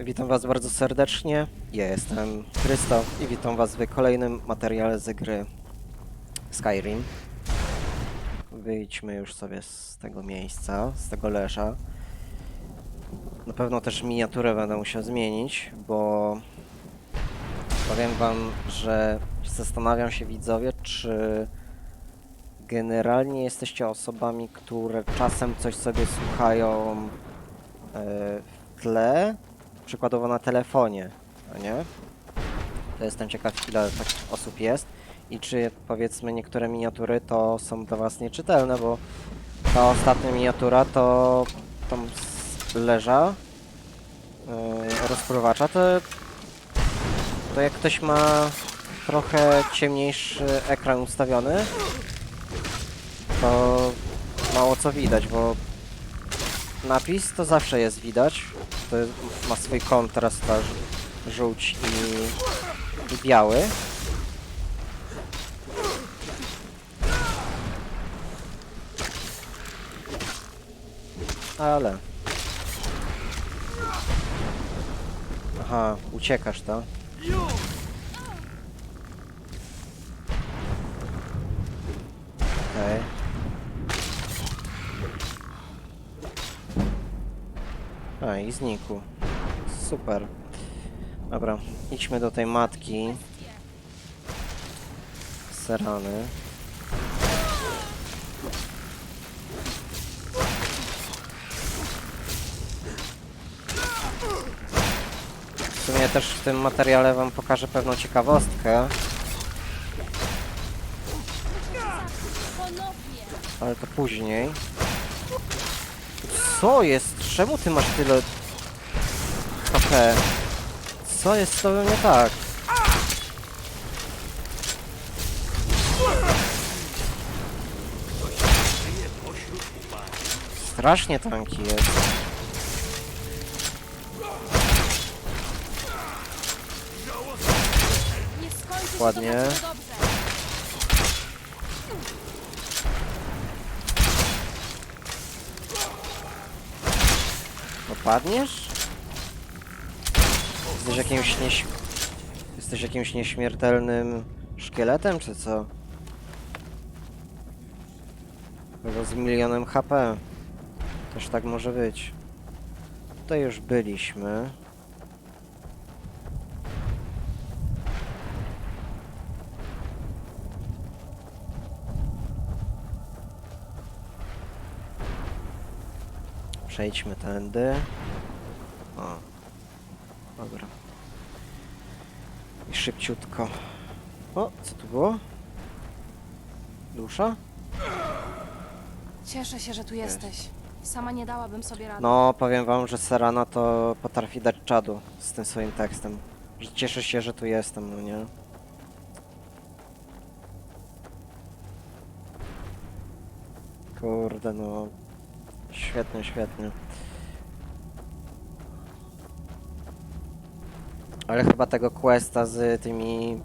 Witam Was bardzo serdecznie. Ja jestem Krysto i witam Was w kolejnym materiale z gry Skyrim. Wyjdźmy już sobie z tego miejsca, z tego leża. Na pewno też miniaturę będę musiał zmienić, bo powiem Wam, że zastanawiam się widzowie, czy generalnie jesteście osobami, które czasem coś sobie słuchają e, w tle, przykładowo na telefonie, no nie? To jestem ciekaw, ile takich osób jest i czy powiedzmy niektóre miniatury to są dla Was nieczytelne, bo ta ostatnia miniatura to tam z leża yy, rozpływacza, to, to jak ktoś ma trochę ciemniejszy ekran ustawiony, to mało co widać, bo napis to zawsze jest widać. To jest, ma swój kontrast, ta żółć i, i biały. Ale. Aha, uciekasz to. I znikł. Super. Dobra, idźmy do tej matki. Serany. W sumie też w tym materiale wam pokażę pewną ciekawostkę, ale to później. Co jest? Czemu ty masz tyle... HP? Co jest z tobą nie tak? Strasznie tanki jest. Ładnie. Opadniesz? Jesteś jakimś nieś... Jesteś jakimś nieśmiertelnym szkieletem, czy co? Chyba z milionem HP. Też tak może być. Tutaj już byliśmy. Przejdźmy tędy. O. Dobra. I szybciutko. O, co tu było? Dusza? Cieszę się, że tu jesteś. Sama nie dałabym sobie rady. No, powiem wam, że Serana to potrafi dać czadu z tym swoim tekstem. Że cieszę się, że tu jestem, no nie? Kurde, no. Świetnie, świetnie. Ale chyba tego questa z tymi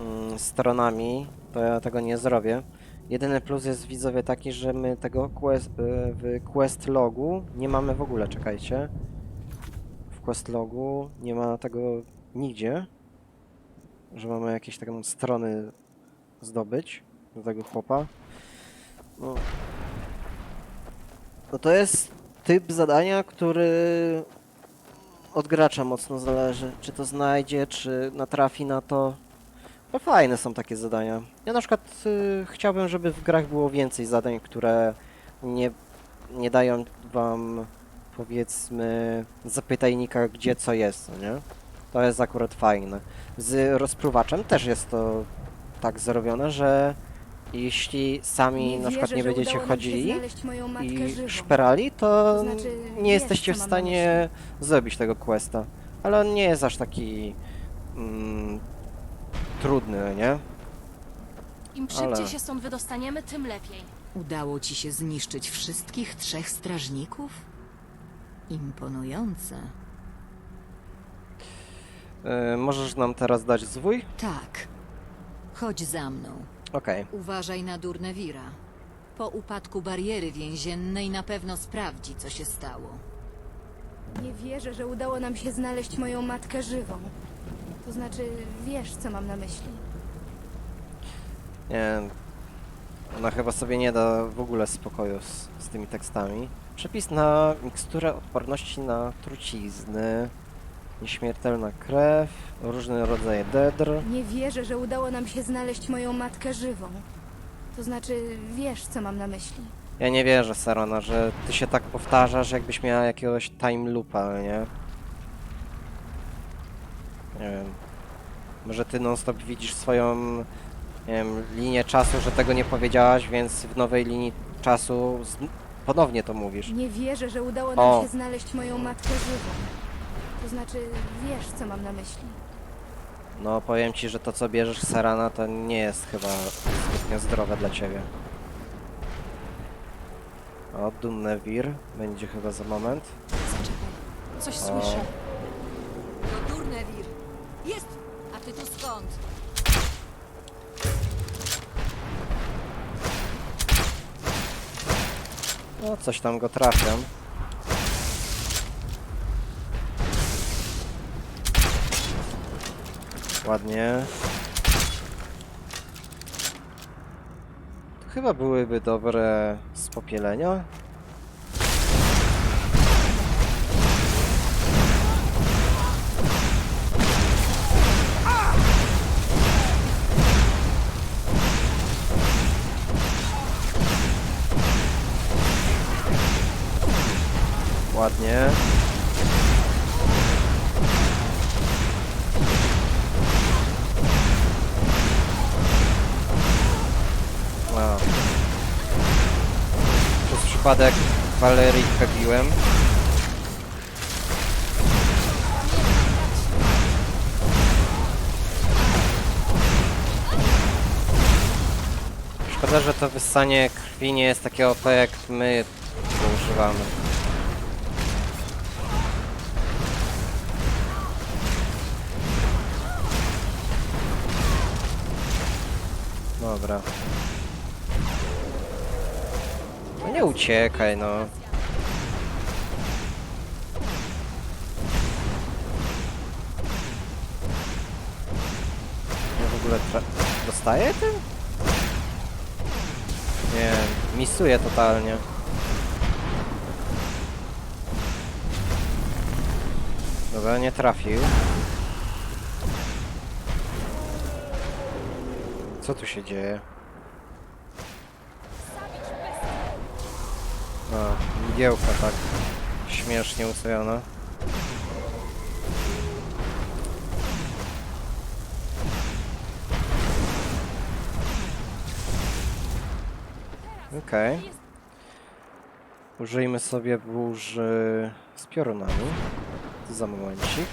mm, stronami, to ja tego nie zrobię. Jedyny plus jest widzowie taki, że my tego quest, y, w quest logu nie mamy w ogóle, czekajcie. W quest logu nie ma tego nigdzie, że mamy jakieś taką strony zdobyć do tego chłopa. No, no to jest typ zadania, który od gracza mocno zależy, czy to znajdzie, czy natrafi na to. No fajne są takie zadania. Ja na przykład y, chciałbym, żeby w grach było więcej zadań, które nie, nie dają wam powiedzmy zapytajnika, gdzie co jest, no nie? To jest akurat fajne. Z rozpruwaczem też jest to tak zrobione, że jeśli sami na przykład nie będziecie chodzili znaleźć moją matkę i żywą. szperali, to To znaczy, nie jesteście w stanie zrobić tego questa. Ale on nie jest aż taki mm, trudny, nie? Im szybciej ale- się stąd wydostaniemy, tym lepiej. Udało ci się zniszczyć wszystkich trzech strażników? Imponujące. Y, możesz nam teraz dać zwój? Tak. Chodź za mną. Okej. Uważaj na Durnewira. Po upadku bariery więziennej na pewno sprawdzi, co się stało. Nie wierzę, że udało nam się znaleźć moją matkę żywą. To znaczy, wiesz, co mam na myśli. Nie. Ona chyba sobie nie da w ogóle spokoju z, z tymi tekstami. Przepis na miksturę odporności na trucizny. Nieśmiertelna krew, różne rodzaje dedr. Nie wierzę, że udało nam się znaleźć moją matkę żywą. To znaczy, wiesz, co mam na myśli. Ja nie wierzę, Sarona, że ty się tak powtarzasz, jakbyś miała jakiegoś time loopa, nie? Nie wiem. Może ty non-stop widzisz swoją, nie wiem, linię czasu, że tego nie powiedziałaś, więc w nowej linii czasu z... ponownie to mówisz. Nie wierzę, że udało nam O. się znaleźć moją matkę żywą. To znaczy, wiesz, co mam na myśli. No, powiem ci, że to co bierzesz Sarana to nie jest chyba zbytnio zdrowe dla ciebie. O, Dunnevir będzie chyba za moment. Zaczekaj. Coś O. słyszę. To Durnevir. Jest! A ty tu skąd? No, coś tam go trafiam. Ładnie. To chyba byłyby dobre z popielenia. Przypadek Valerii biłem. Szkoda, że to wyssanie krwi nie jest takie OP jak my go używamy. Dobra. Nie uciekaj, no. Ja w ogóle dostaję tym? Nie, misuję totalnie. Dobra, nie trafił. Co tu się dzieje? A, mgiełka tak śmiesznie ustawiona. Okej. Użyjmy sobie burzy z piorunami. Za momencik.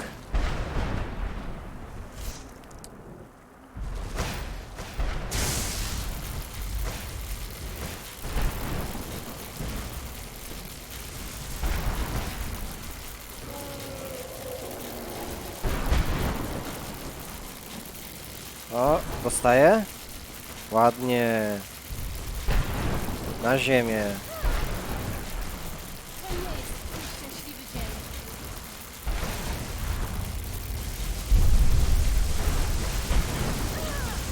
O, dostaję? Ładnie. Na ziemię.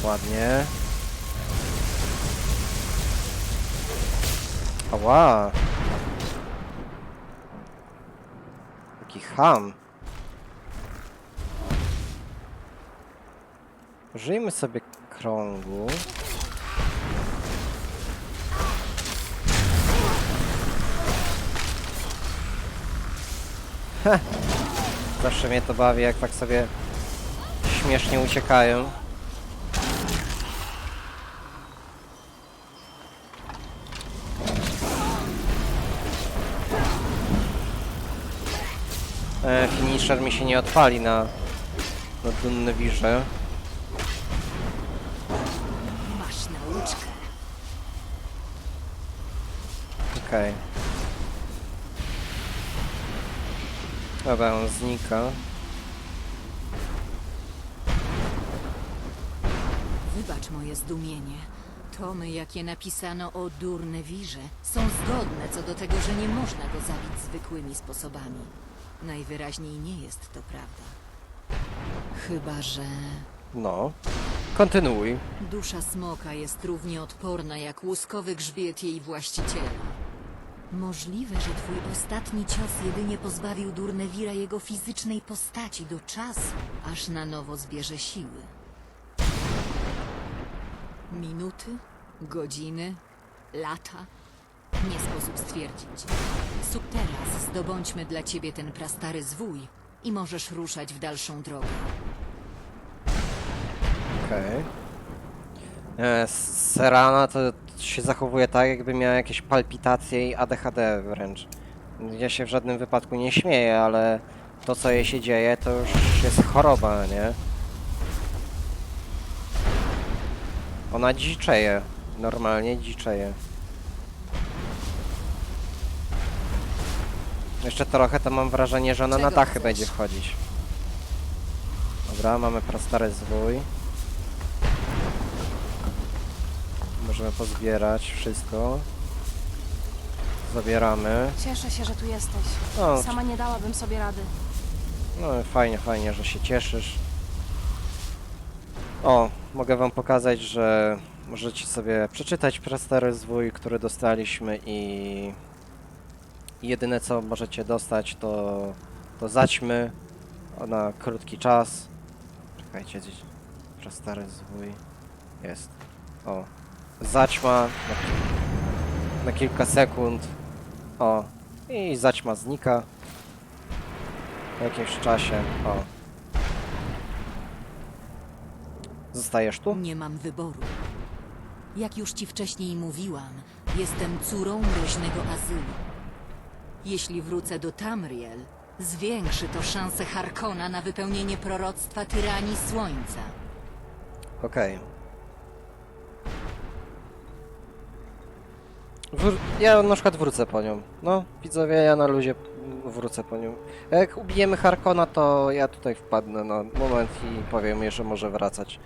Ładnie. Ała. Jaki ham. Użyjmy sobie krągu. Heh. Zawsze mnie to bawi, jak tak sobie śmiesznie uciekają. E, finisher mi się nie odpali na, na Dunnewirze. Masz Okej. Dobra, on znika. Wybacz moje zdumienie. Tomy, jakie napisano o Durnewirze, są zgodne co do tego, że nie można go zabić zwykłymi sposobami. Najwyraźniej nie jest to prawda. Chyba, że No. Kontynuuj. dusza smoka jest równie odporna jak łuskowy grzbiet jej właściciela. Możliwe, że twój ostatni cios jedynie pozbawił Durnewira jego fizycznej postaci do czasu, aż na nowo zbierze siły. Minuty? Godziny? Lata? Nie sposób stwierdzić. Sub teraz zdobądźmy dla ciebie ten prastary zwój i możesz ruszać w dalszą drogę. Okej. E, Serana to się zachowuje tak, jakby miała jakieś palpitacje i ADHD wręcz. Ja się w żadnym wypadku nie śmieję, ale to co jej się dzieje to już jest choroba, nie? Ona dziczeje. Normalnie dziczeje. Jeszcze trochę to mam wrażenie, że ona na Czego dachy chcesz? będzie wchodzić. Dobra, mamy prastary zwój. Możemy pozbierać wszystko. Zabieramy. Cieszę się, że tu jesteś. No, Sama nie dałabym sobie rady. no fajnie, fajnie, że się cieszysz. O, mogę wam pokazać, że możecie sobie przeczytać prastary zwój, który dostaliśmy i i jedyne co możecie dostać to to zaćmy na krótki czas. Czekajcie, gdzieś prastary zwój jest. O, zaćma na, na kilka sekund. O, i zaćma znika po jakimś czasie. O. Zostajesz tu? Nie mam wyboru. Jak już ci wcześniej mówiłam, jestem córą mroźnego azylu. Jeśli wrócę do Tamriel, zwiększy to szanse Harkona na wypełnienie proroctwa tyranii słońca. Okej. Wr- Ja na przykład wrócę po nią. No, widzowie, ja na luzie wrócę po nią. Jak ubijemy Harkona, to ja tutaj wpadnę na moment i powiem jej, że może wracać.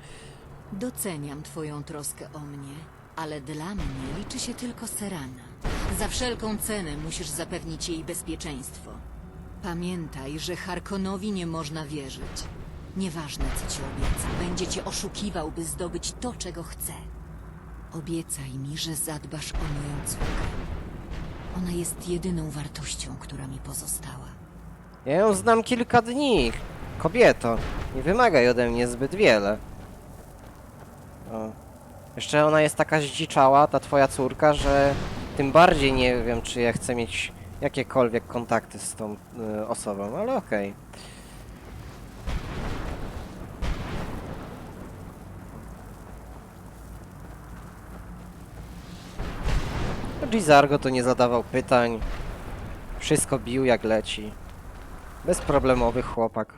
Doceniam twoją troskę o mnie, ale dla mnie liczy się tylko Serana. Za wszelką cenę musisz zapewnić jej bezpieczeństwo. Pamiętaj, że Harkonowi nie można wierzyć. Nieważne, co ci obieca, będzie cię oszukiwał, by zdobyć to, czego chce. Obiecaj mi, że zadbasz o moją córkę. Ona jest jedyną wartością, która mi pozostała. Ja ją znam kilka dni. Kobieto, nie wymagaj ode mnie zbyt wiele. O. Jeszcze ona jest taka zdziczała, ta twoja córka, że tym bardziej nie wiem, czy ja chcę mieć jakiekolwiek kontakty z tą y, osobą, ale okej. Gizargo to nie zadawał pytań. Wszystko bił jak leci. Bezproblemowy chłopak.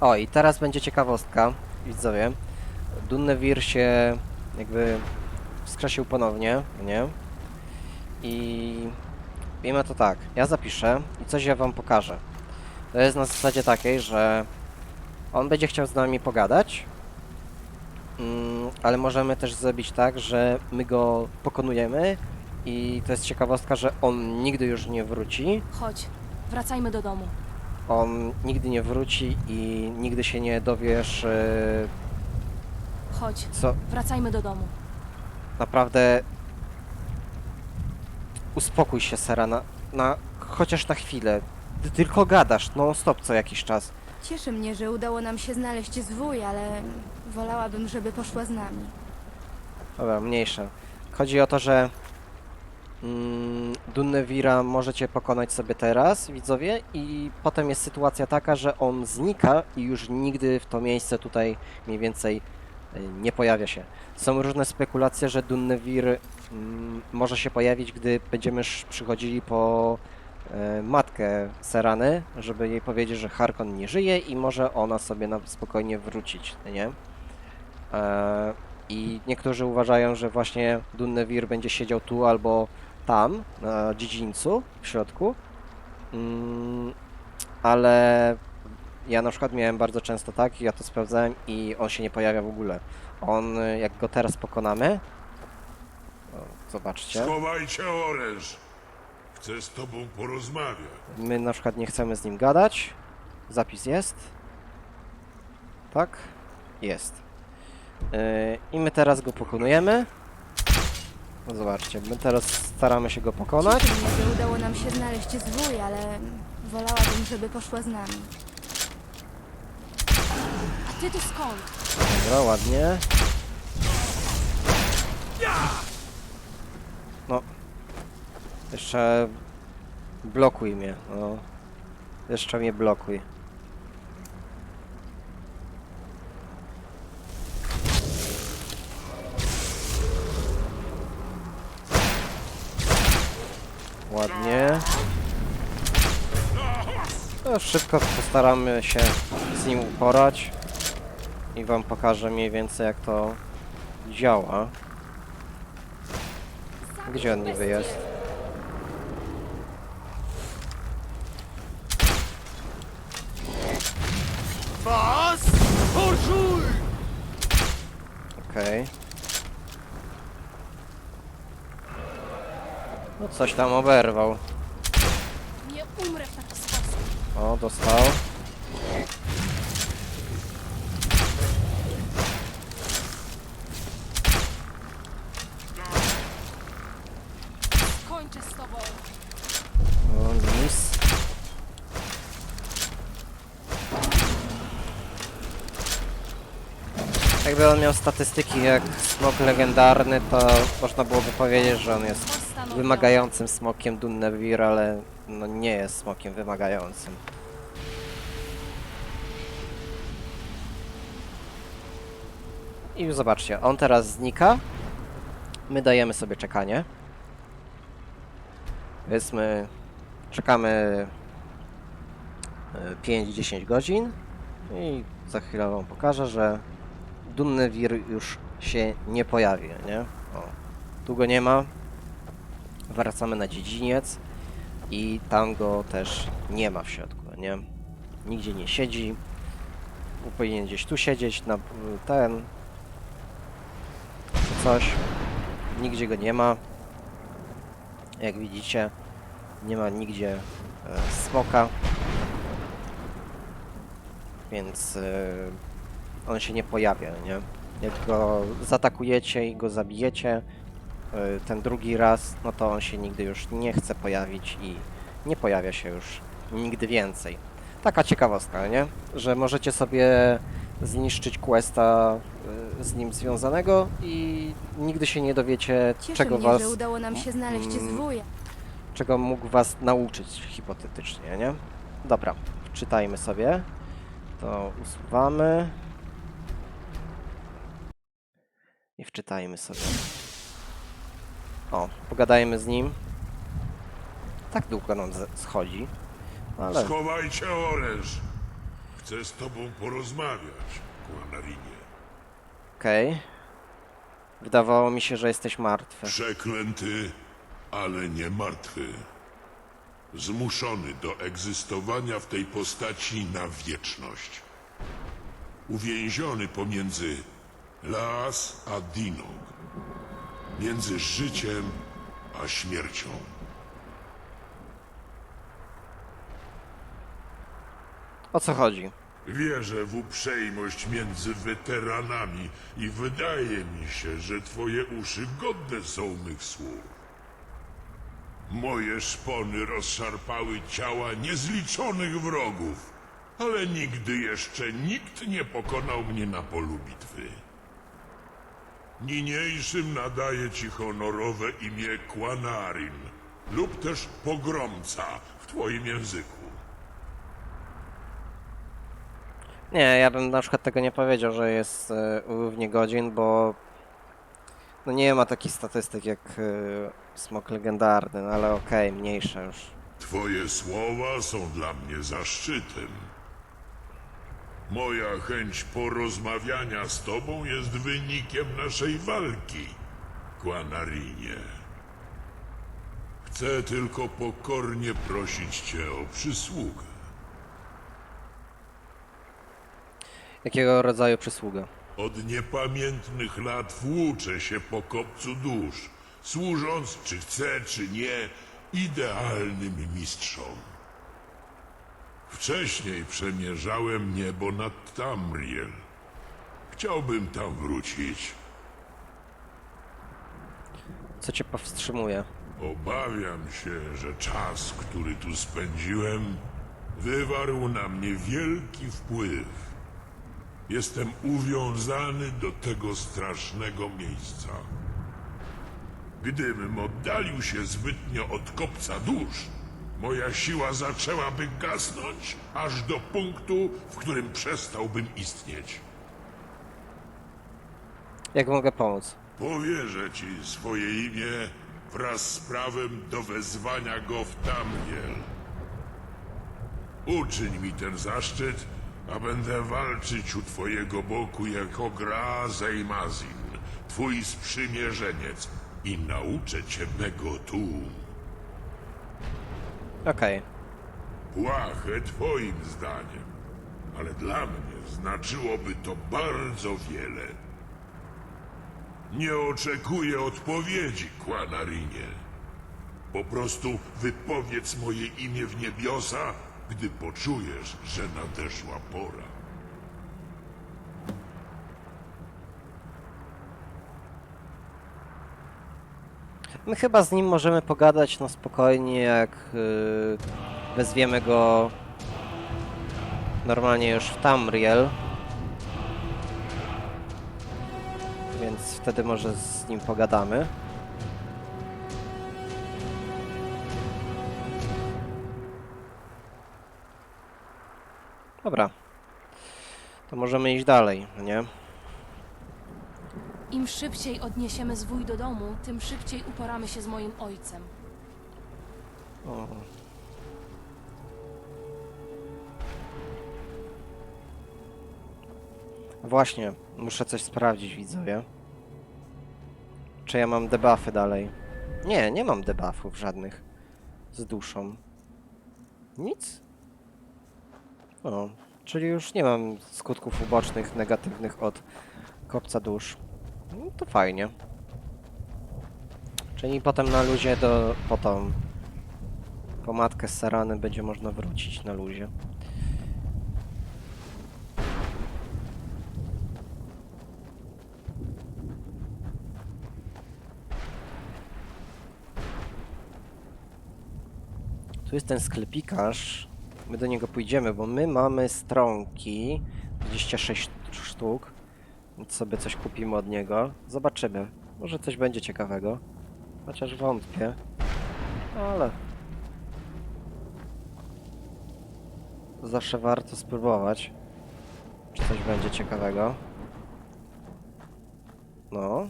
O, i teraz będzie ciekawostka, widzowie. Dunnewir się jakby wskrzesił ponownie, nie? I wiemy to tak, ja zapiszę i coś ja wam pokażę. To jest na zasadzie takiej, że on będzie chciał z nami pogadać, ale możemy też zrobić tak, że my go pokonujemy i to jest ciekawostka, że on nigdy już nie wróci. Chodź, wracajmy do domu. On nigdy nie wróci i nigdy się nie dowiesz, yy, Chodź, co wracajmy do domu. naprawdę. Uspokój się, Sara, na, na, chociaż na chwilę. Ty tylko gadasz, non stop co jakiś czas. Cieszy mnie, że udało nam się znaleźć zwój, ale wolałabym, żeby poszła z nami. Dobra, mniejsze. Chodzi o to, że mm, Dunnewira możecie pokonać sobie teraz, widzowie, i potem jest sytuacja taka, że on znika i już nigdy w to miejsce tutaj mniej więcej y, nie pojawia się. Są różne spekulacje, że Dunnewir mm, może się pojawić, gdy będziemy sz- przychodzili po e, matkę Serany, żeby jej powiedzieć, że Harkon nie żyje i może ona sobie na spokojnie wrócić, nie? E, I niektórzy uważają, że właśnie Dunnewir będzie siedział tu albo tam, na dziedzińcu w środku. Mm, ale ja na przykład miałem bardzo często tak, ja to sprawdzałem i on się nie pojawia w ogóle. On, jak go teraz pokonamy, zobaczcie, Schowajcie oręż. Chcę z tobą porozmawiać. My na przykład nie chcemy z nim gadać. Zapis jest. Tak? Jest. I my teraz go pokonujemy. No zobaczcie, my teraz staramy się go pokonać. Cieszy mnie, że udało nam się znaleźć zwój, ale wolałabym, żeby poszła z nami. A ty tu skąd? Dobra, ładnie. No. Jeszcze blokuj mnie, no. Jeszcze mnie blokuj. Szybko postaramy się z nim uporać i wam pokażę mniej więcej jak to działa. Gdzie on niby jest? Okej. No coś tam oberwał. Nie umrę w taki sposób. O, dostał. Kończę z tobą. O, nic. Jakby on miał statystyki jak smok legendarny, to można byłoby powiedzieć, że on jest wymagającym smokiem Dunnevir, ale no nie jest smokiem wymagającym. I już zobaczcie, on teraz znika. My dajemy sobie czekanie. Powiedzmy, czekamy e, 5-10 godzin i za chwilę wam pokażę, że dumny wir już się nie pojawi, nie? O, tu go nie ma. Wracamy na dziedziniec i tam go też nie ma w środku, nie? Nigdzie nie siedzi. Powinien gdzieś tu siedzieć, na ten coś. Nigdzie go nie ma. Jak widzicie, nie ma nigdzie e, smoka. Więc e, on się nie pojawia, nie? Jak go zaatakujecie i go zabijecie e, ten drugi raz, no to on się nigdy już nie chce pojawić i nie pojawia się już nigdy więcej. Taka ciekawostka, nie? Że możecie sobie zniszczyć questa e, z nim związanego i nigdy się nie dowiecie, Cieszy czego mnie, was że udało nam się znaleźć Mm. zwój. czego mógł was nauczyć hipotetycznie, nie? Dobra, czytajmy sobie. To usuwamy. I wczytajmy sobie. O, pogadajmy z nim. Tak długo nam schodzi. Ale Schowajcie oręż. Chcę z tobą porozmawiać, Guanarinie. okej. Wydawało mi się, że jesteś martwy. Przeklęty, ale nie martwy. Zmuszony do egzystowania w tej postaci na wieczność. Uwięziony pomiędzy Las a Dinog. Między życiem a śmiercią. O co chodzi? Wierzę w uprzejmość między weteranami i wydaje mi się, że twoje uszy godne są mych słów. Moje szpony rozszarpały ciała niezliczonych wrogów, ale nigdy jeszcze nikt nie pokonał mnie na polu bitwy. Niniejszym nadaję ci honorowe imię Quanarin lub też pogromca w twoim języku. Nie, ja bym na przykład tego nie powiedział, że jest e, równie godzin, bo no nie ma takich statystyk jak e, smok legendarny, no ale okej, mniejsza już. Twoje słowa są dla mnie zaszczytem. Moja chęć porozmawiania z tobą jest wynikiem naszej walki, Quanarinie. Chcę tylko pokornie prosić cię o przysługę. Jakiego rodzaju przysługa? Od niepamiętnych lat włóczę się po kopcu dusz, służąc, czy chcę, czy nie, idealnym mistrzom. Wcześniej przemierzałem niebo nad Tamriel. Chciałbym tam wrócić. Co cię powstrzymuje? Obawiam się, że czas, który tu spędziłem, wywarł na mnie wielki wpływ. Jestem uwiązany do tego strasznego miejsca. Gdybym oddalił się zbytnio od kopca dusz, moja siła zaczęłaby gasnąć aż do punktu, w którym przestałbym istnieć. Jak mogę pomóc? Powierzę ci swoje imię wraz z prawem do wezwania go w Tamriel. Uczyń mi ten zaszczyt, a będę walczyć u twojego boku jako Gra Zeymazin, twój sprzymierzeniec i nauczę cię mego tu. Okej. Płachę twoim zdaniem, ale dla mnie znaczyłoby to bardzo wiele. Nie oczekuję odpowiedzi, Kłanarinie. Po prostu wypowiedz moje imię w niebiosa, gdy poczujesz, że nadeszła pora. My chyba z nim możemy pogadać na spokojnie, jak yy, wezwiemy go normalnie już w Tamriel. Więc wtedy może z nim pogadamy. Dobra. To możemy iść dalej, nie? Im szybciej odniesiemy zwój do domu, tym szybciej uporamy się z moim ojcem. O. Właśnie, muszę coś sprawdzić, widzowie. Czy ja mam debuffy dalej? Nie, nie mam debuffów żadnych z duszą. Nic? O, czyli już nie mam skutków ubocznych, negatywnych od kopca dusz. No to fajnie. Czyli potem na luzie do... potem po matkę z Sarany będzie można wrócić na luzie. Tu jest ten sklepikarz. My do niego pójdziemy, bo my mamy stronki. 26 sztuk. Więc sobie coś kupimy od niego. Zobaczymy. Może coś będzie ciekawego. Chociaż wątpię. Ale Zawsze warto spróbować. Czy coś będzie ciekawego. No.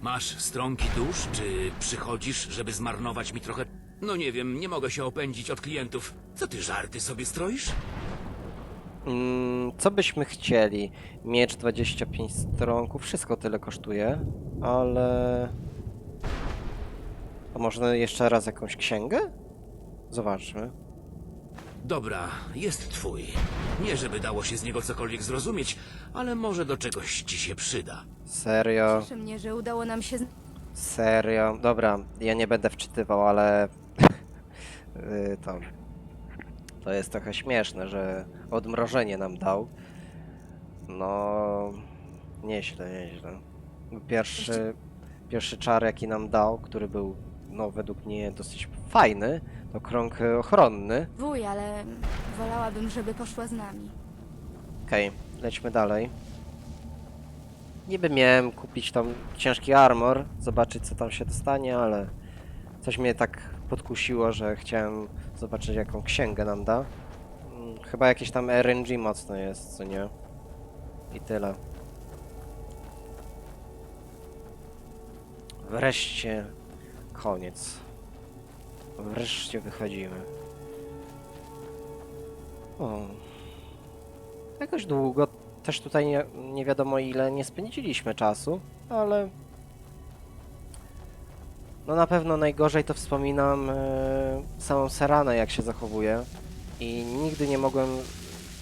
Masz stronki dusz, czy przychodzisz, żeby zmarnować mi trochę... No nie wiem, nie mogę się opędzić od klientów. Co ty żarty sobie stroisz? Mm, co byśmy chcieli? Miecz 25 stronków, wszystko tyle kosztuje, ale... A może jeszcze raz jakąś księgę? Zobaczmy. Dobra, jest twój. Nie żeby dało się z niego cokolwiek zrozumieć, ale może do czegoś ci się przyda. Serio? Cieszy mnie, że udało nam się... Serio? Dobra, ja nie będę wczytywał, ale... y, to... To jest trochę śmieszne, że odmrożenie nam dał. No... Nieźle, nieźle. Pierwszy... Pierwszy czar, jaki nam dał, który był, no według mnie dosyć fajny, to krąg y, ochronny. Wuj, ale wolałabym, żeby poszła z nami. Okej, lećmy dalej. Niby miałem kupić tam ciężki armor, zobaczyć co tam się dostanie, ale coś mnie tak podkusiło, że chciałem zobaczyć jaką księgę nam da. Mm, Chyba jakieś tam RNG mocno jest, co nie? I tyle. Wreszcie koniec. Wreszcie wychodzimy. O. Jakoś długo też tutaj nie, nie wiadomo ile nie spędziliśmy czasu, ale no na pewno najgorzej to wspominam e, samą Seranę jak się zachowuje i nigdy nie mogłem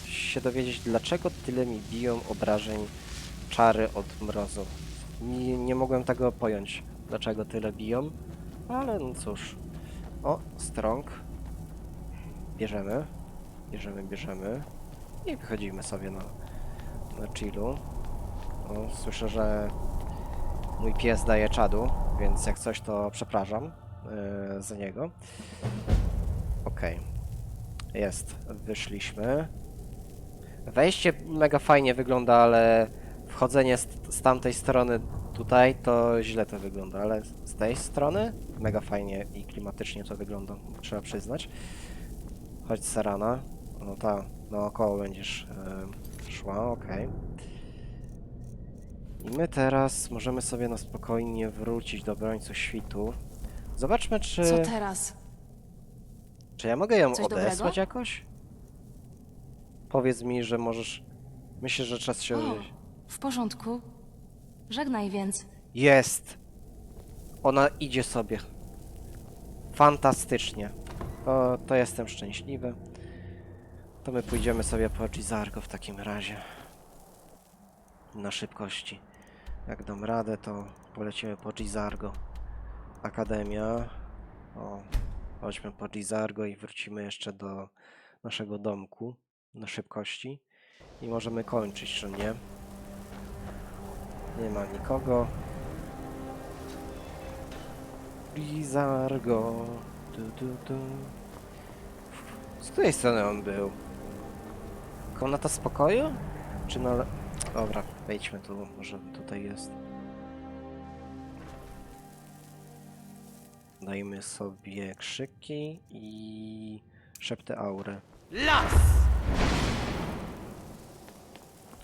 się dowiedzieć dlaczego tyle mi biją obrażeń czary od mrozu. Nie, nie mogłem tego pojąć dlaczego tyle biją, Ale no cóż. O, strong. Bierzemy. Bierzemy, bierzemy. I wychodzimy sobie na, na chillu. O, słyszę, że mój pies daje czadu, więc jak coś to przepraszam yy, za niego. Okej. Jest. Wyszliśmy. Wejście mega fajnie wygląda, ale wchodzenie z, z tamtej strony tutaj to źle to wygląda, ale z tej strony mega fajnie i klimatycznie to wygląda, trzeba przyznać. Chodź Serana. No ta, naokoło będziesz e, szła, okej. I my teraz możemy sobie na spokojnie wrócić do obrońców świtu. Zobaczmy, czy, Co teraz? czy ja mogę ją Coś odesłać dobrego? jakoś? Powiedz mi, że możesz... Myślę, że czas się... O, w porządku. Żegnaj więc. Jest! Ona idzie sobie. Fantastycznie. To, to jestem szczęśliwy. To my pójdziemy sobie po Gizargo w takim razie. Na szybkości. Jak dam radę, to polecimy po Gizargo. Akademia. O, chodźmy po Gizargo i wrócimy jeszcze do naszego domku na szybkości. I możemy kończyć, że nie? Nie ma nikogo. Lizargo. Du, du, du. Z której strony on był? Komnata spokoju? Czy na... Dobra, wejdźmy tu, może tutaj jest. Dajmy sobie krzyki i szepty aury. Las!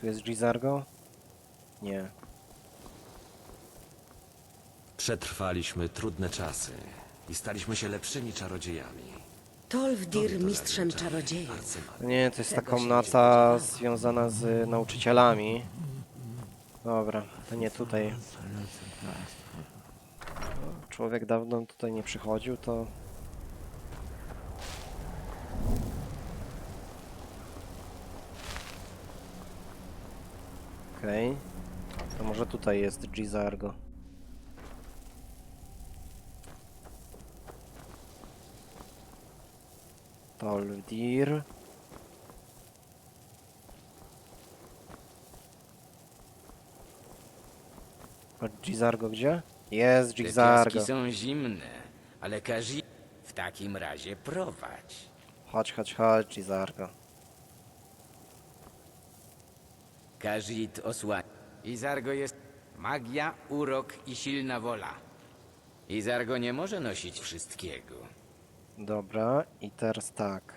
Tu jest Gizargo? Nie. Przetrwaliśmy trudne czasy i staliśmy się lepszymi czarodziejami. Tolwdir mistrzem czarodziejów. Nie, to jest ta Tego się nie komnata związana z nauczycielami. Dobra, to nie tutaj. Człowiek dawno tutaj nie przychodził, to... Okej. To może tutaj jest Gizargo. Toldir. Gizargo gdzie? Jest Te Gizargo. piaski są zimne, ale kaži... W takim razie prowadź. Chodź, chodź, chodź, Gizargo. Kajit osłania. Izargo jest magia, urok i silna wola. Izargo nie może nosić wszystkiego. Dobra, i teraz tak.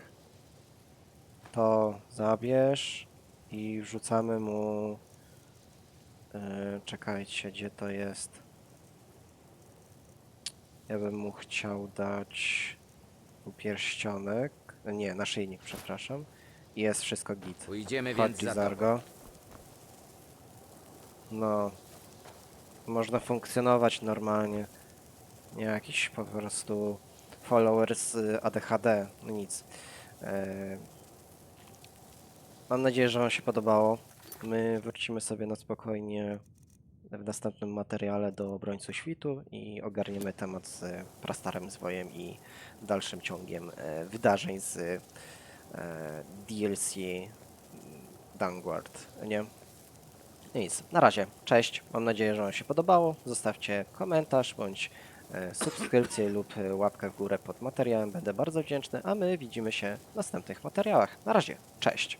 To zabierz i wrzucamy mu... Yy, czekajcie, gdzie to jest? Ja bym mu chciał dać pierścionek. Nie, naszyjnik, przepraszam. Jest wszystko git. Pójdziemy Chodź, więc za tobą. Gizargo. No. Można funkcjonować normalnie. Nie jakiś po prostu followers y, ADHD. No nic. E, Mam nadzieję, że Wam się podobało. My wrócimy sobie na spokojnie w następnym materiale do Obrońców Świtu i ogarniemy temat z prastarym zwojem i dalszym ciągiem e, wydarzeń z e, DLC Vanguard, nie? Nic, na razie, cześć, mam nadzieję, że Wam się podobało, zostawcie komentarz bądź e, subskrypcję lub łapkę w górę pod materiałem, będę bardzo wdzięczny, a my widzimy się w następnych materiałach. Na razie, cześć!